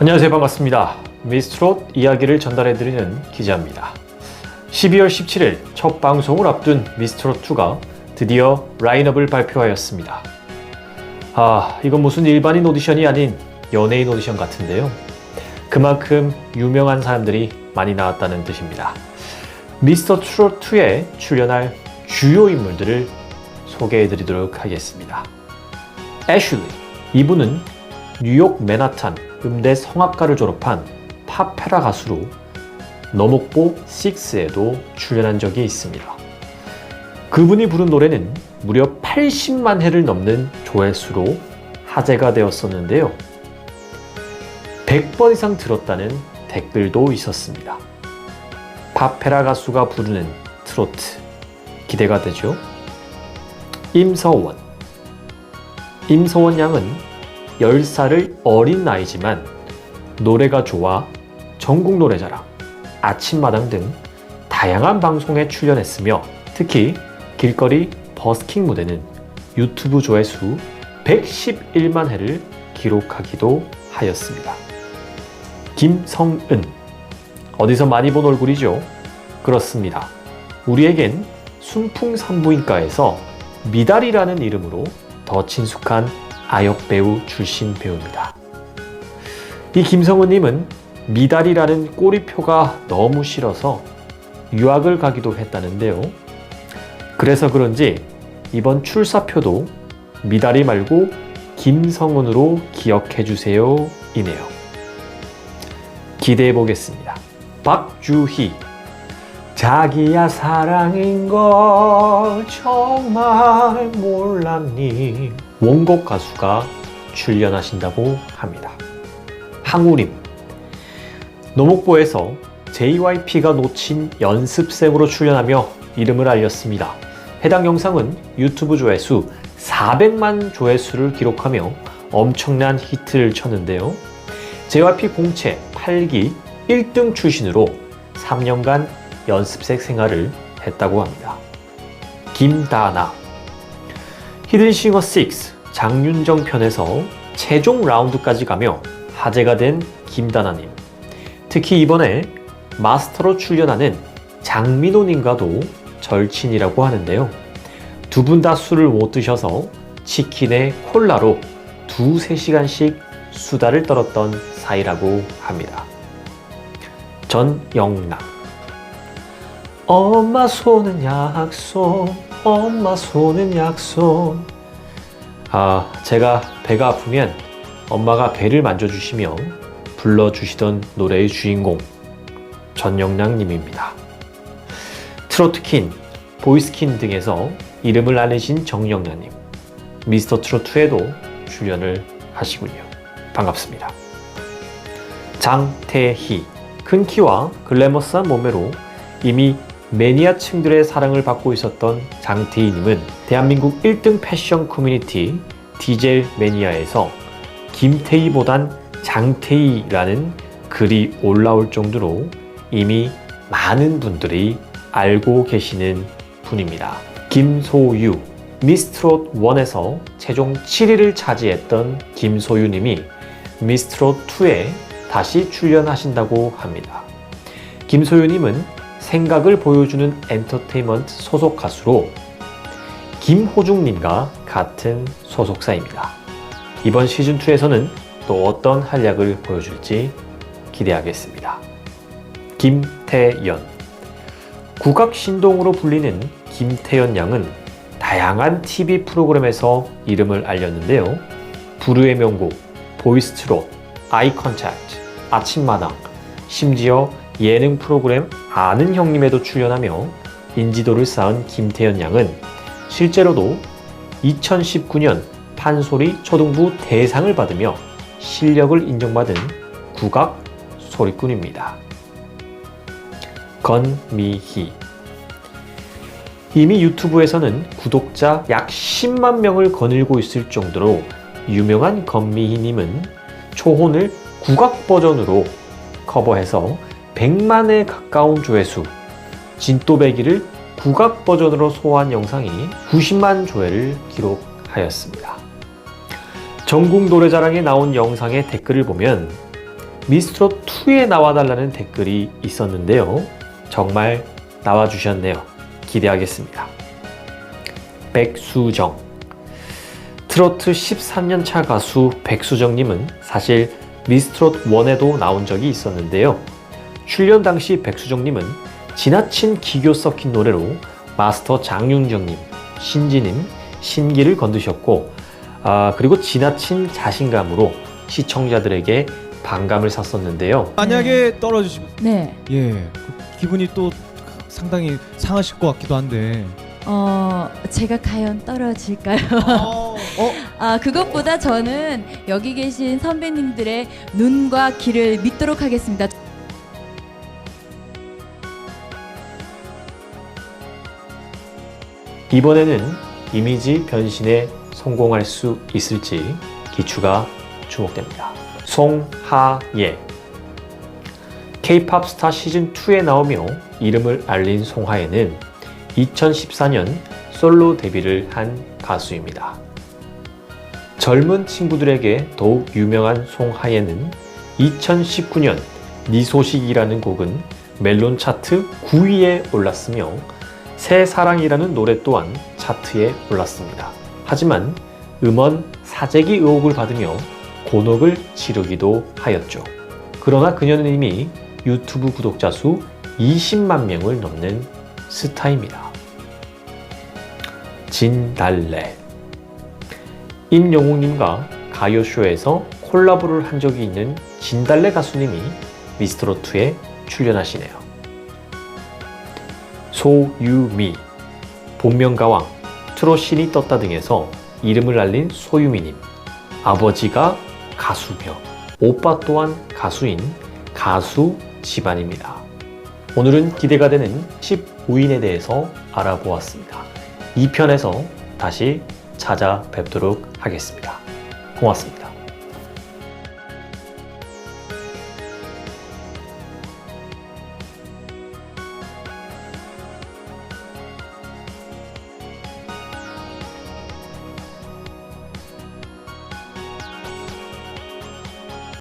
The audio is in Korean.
안녕하세요. 반갑습니다. 미스트롯 이야기를 전달해드리는 기자입니다. 12월 17일 첫 방송을 앞둔 미스트롯2가 드디어 라인업을 발표하였습니다. 아, 이건 무슨 일반인 오디션이 아닌 연예인 오디션 같은데요. 그만큼 유명한 사람들이 많이 나왔다는 뜻입니다. 미스터 트롯2에 출연할 주요 인물들을 소개해드리도록 하겠습니다. 애슐리. 이분은 뉴욕 맨하탄 음대 성악과를 졸업한 파페라 가수로 너목보 6에도 출연한 적이 있습니다. 그분이 부른 노래는 무려 80만 회를 넘는 조회수로 화제가 되었었는데요. 100번 이상 들었다는 댓글도 있었습니다. 파페라 가수가 부르는 트로트 기대가 되죠. 임서원 임서원 양은 10살을 어린 나이지만 노래가 좋아 전국 노래자랑, 아침마당 등 다양한 방송에 출연했으며 특히 길거리 버스킹 무대는 유튜브 조회수 111만 회를 기록하기도 하였습니다. 김성은 어디서 많이 본 얼굴이죠? 그렇습니다. 우리에겐 순풍산부인과에서 미달이라는 이름으로 더 친숙한 아역 배우 출신 배우입니다. 이 김성우님은 미달이라는 꼬리표가 너무 싫어서 유학을 가기도 했다는데요. 그래서 그런지 이번 출사표도 미달이 말고 김성훈으로 기억해 주세요 이네요. 기대해 보겠습니다. 박주희 자기야 사랑인 걸 정말 몰랐니 원곡 가수가 출연하신다고 합니다. 항우림 노목보에서 JYP가 놓친 연습생으로 출연하며 이름을 알렸습니다. 해당 영상은 유튜브 조회수 400만 조회수를 기록하며 엄청난 히트를 쳤는데요. JYP 공채 8기 1등 출신으로 3년간 연습생 생활을 했다고 합니다. 김다나 히든싱어 6 장윤정 편에서 최종 라운드까지 가며 화제가 된 김다나님. 특히 이번에 마스터로 출연하는 장민호님과도 절친이라고 하는데요. 두 분 다 술을 못 드셔서 치킨에 콜라로 두세 시간씩 수다를 떨었던 사이라고 합니다. 전영남 엄마 손은 약속 엄마 손은 약속 아 제가 배가 아프면 엄마가 배를 만져주시며 불러주시던 노래의 주인공 전영랑님입니다. 트로트킨, 보이스킨 등에서 이름을 알리신 정영란님 미스터 트로트에도 출연을 하시군요. 반갑습니다. 장태희 큰 키와 글래머스한 몸매로 이미 매니아층들의 사랑을 받고 있었던 장태희님은 대한민국 1등 패션 커뮤니티 디젤 매니아에서 김태희보단 장태희라는 글이 올라올 정도로 이미 많은 분들이 알고 계시는 분입니다. 김소유 미스트롯 1에서 최종 7위를 차지했던 김소유님이 미스트롯 2에 다시 출연하신다고 합니다. 김소유님은 생각을 보여주는 엔터테인먼트 소속 가수로 김호중님과 같은 소속사입니다. 이번 시즌2에서는 또 어떤 활약을 보여줄지 기대하겠습니다. 김태연 국악 신동으로 불리는 김태연 양은 다양한 TV 프로그램에서 이름을 알렸는데요. 부르의 명곡, 보이스트롯, 아이컨택트, 아침마당, 심지어 예능 프로그램 아는 형님에도 출연하며 인지도를 쌓은 김태연 양은 실제로도 2019년 판소리 초등부 대상을 받으며 실력을 인정받은 국악 소리꾼입니다. 건미희 이미 유튜브에서는 구독자 약 10만 명을 거닐고 있을 정도로 유명한 건미희님은 초혼을 국악 버전으로 커버해서 100만에 가까운 조회수, 진또배기를 국악 버전으로 소화한 영상이 90만 조회를 기록하였습니다. 전국 노래자랑에 나온 영상의 댓글을 보면 미스트롯 2에 나와달라는 댓글이 있었는데요. 정말 나와주셨네요. 기대하겠습니다. 백수정. 트로트 13년차 가수 백수정님은 사실 미스트롯 1에도 나온 적이 있었는데요. 출연 당시 백수정님은 지나친 기교 섞인 노래로 마스터 장윤정님, 신지님, 신기를 건드셨고, 아, 그리고 지나친 자신감으로 시청자들에게 반감을 샀었는데요. 만약에 떨어지시면 네. 예 그 기분이 또 상당히 상하실 것 같기도 한데 어, 제가 과연 떨어질까요? 어, 어? 아, 그것보다 저는 여기 계신 선배님들의 눈과 귀를 믿도록 하겠습니다. 이번에는 이미지 변신에 성공할 수 있을지 기추가 주목됩니다. 송하예 K-팝 스타 시즌 2에 나오며 이름을 알린 송하예는 2014년 솔로 데뷔를 한 가수입니다. 젊은 친구들에게 더욱 유명한 송하예는 2019년 네 소식이라는 곡은 멜론 차트 9위에 올랐으며 새 사랑이라는 노래 또한 차트에 올랐습니다. 하지만 음원 사재기 의혹을 받으며 곤혹을 치르기도 하였죠. 그러나 그녀는 이미 유튜브 구독자 수 20만 명을 넘는 스타입니다. 진달래 임영웅님과 가요쇼에서 콜라보를 한 적이 있는 진달래 가수님이 미스트로트에 출연하시네요. 소유미, 본명가왕, 트롯신이 떴다 등에서 이름을 알린 소유미님, 아버지가 가수며 오빠 또한 가수인 가수 집안입니다. 오늘은 기대가 되는 15인에 대해서 알아보았습니다. 2편에서 다시 찾아뵙도록 하겠습니다. 고맙습니다.